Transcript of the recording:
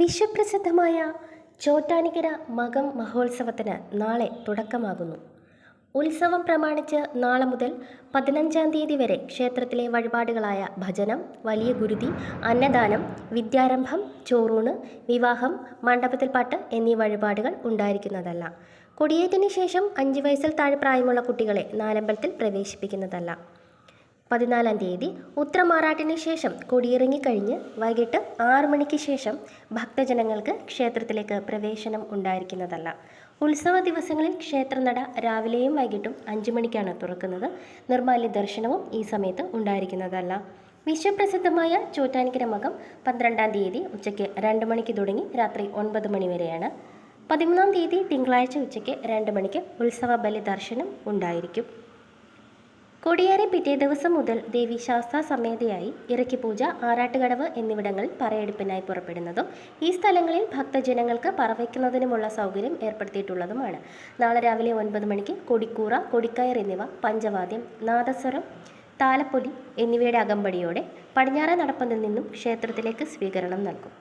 വിശ്വപ്രസിദ്ധമായ ചോറ്റാനിക്കര മകം മഹോത്സവത്തിന് നാളെ തുടക്കമാകുന്നു. ഉത്സവം പ്രമാണിച്ച് നാളെ മുതൽ പതിനഞ്ചാം തീയതി വരെ ക്ഷേത്രത്തിലെ വഴിപാടുകളായ ഭജനം വലിയ ഗുരുതി അന്നദാനം വിദ്യാരംഭം ചോറൂണ് വിവാഹം മണ്ഡപത്തിൽ പാട്ട് എന്നീ വഴിപാടുകൾ ഉണ്ടായിരിക്കുന്നതല്ല. കൊടിയേറ്റിന് ശേഷം അഞ്ച് വയസ്സിൽ താഴെ പ്രായമുള്ള കുട്ടികളെ നാലമ്പലത്തിൽ പ്രവേശിപ്പിക്കുന്നതല്ല. പതിനാലാം തീയതി ഉത്രമാറാട്ടിന് ശേഷം കൊടിയിറങ്ങിക്കഴിഞ്ഞ് വൈകിട്ട് ആറ് മണിക്ക് ശേഷം ഭക്തജനങ്ങൾക്ക് ക്ഷേത്രത്തിലേക്ക് പ്രവേശനം ഉണ്ടായിരിക്കുന്നതല്ല. ഉത്സവ ദിവസങ്ങളിൽ ക്ഷേത്രനട രാവിലെയും വൈകിട്ടും അഞ്ചു മണിക്കാണ് തുറക്കുന്നത്. നിർമാല്യ ദർശനവും ഈ സമയത്ത് ഉണ്ടായിരിക്കുന്നതല്ല. വിശ്വപ്രസിദ്ധമായ ചോറ്റാനിക്കര മകം പന്ത്രണ്ടാം തീയതി ഉച്ചയ്ക്ക് രണ്ട് മണിക്ക് തുടങ്ങി രാത്രി ഒൻപത് മണി വരെയാണ്. പതിമൂന്നാം തീയതി തിങ്കളാഴ്ച ഉച്ചയ്ക്ക് രണ്ട് മണിക്ക് ഉത്സവ ബലി ദർശനം ഉണ്ടായിരിക്കും. കൊടിയേറി പിറ്റേ ദിവസം മുതൽ ദേവി ശാസ്താ സമേതയായി ഇറക്കിപ്പൂജ ആറാട്ടുകടവ് എന്നിവിടങ്ങളിൽ പറയെടുപ്പിനായി പുറപ്പെടുന്നതും ഈ സ്ഥലങ്ങളിൽ ഭക്തജനങ്ങൾക്ക് പറവയ്ക്കുന്നതിനുമുള്ള സൗകര്യം ഏർപ്പെടുത്തിയിട്ടുള്ളതുമാണ്. നാളെ രാവിലെ ഒൻപത് മണിക്ക് കൊടിക്കൂറ കൊടിക്കയർ എന്നിവ പഞ്ചവാദ്യം നാദസ്വരം താലപ്പൊലി എന്നിവയുടെ അകമ്പടിയോടെ പടിഞ്ഞാറ നടപ്പന്തിൽ നിന്നും ക്ഷേത്രത്തിലേക്ക് സ്വീകരണം നൽകും.